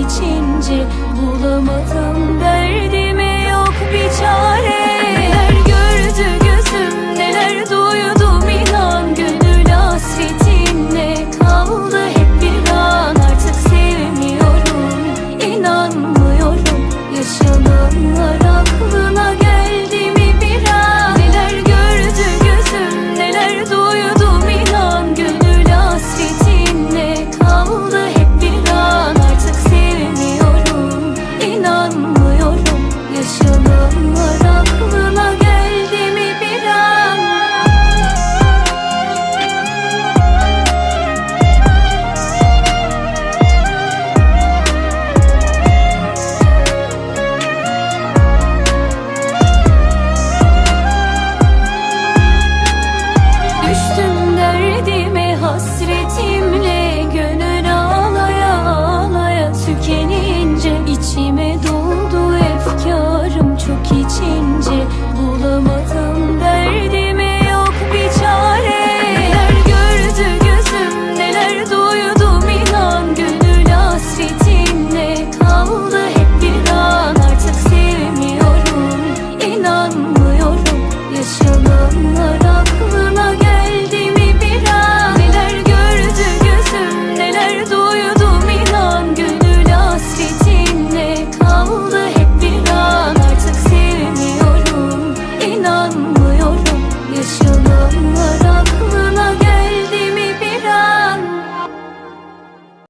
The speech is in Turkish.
içince bulamadım. yaşananlara acho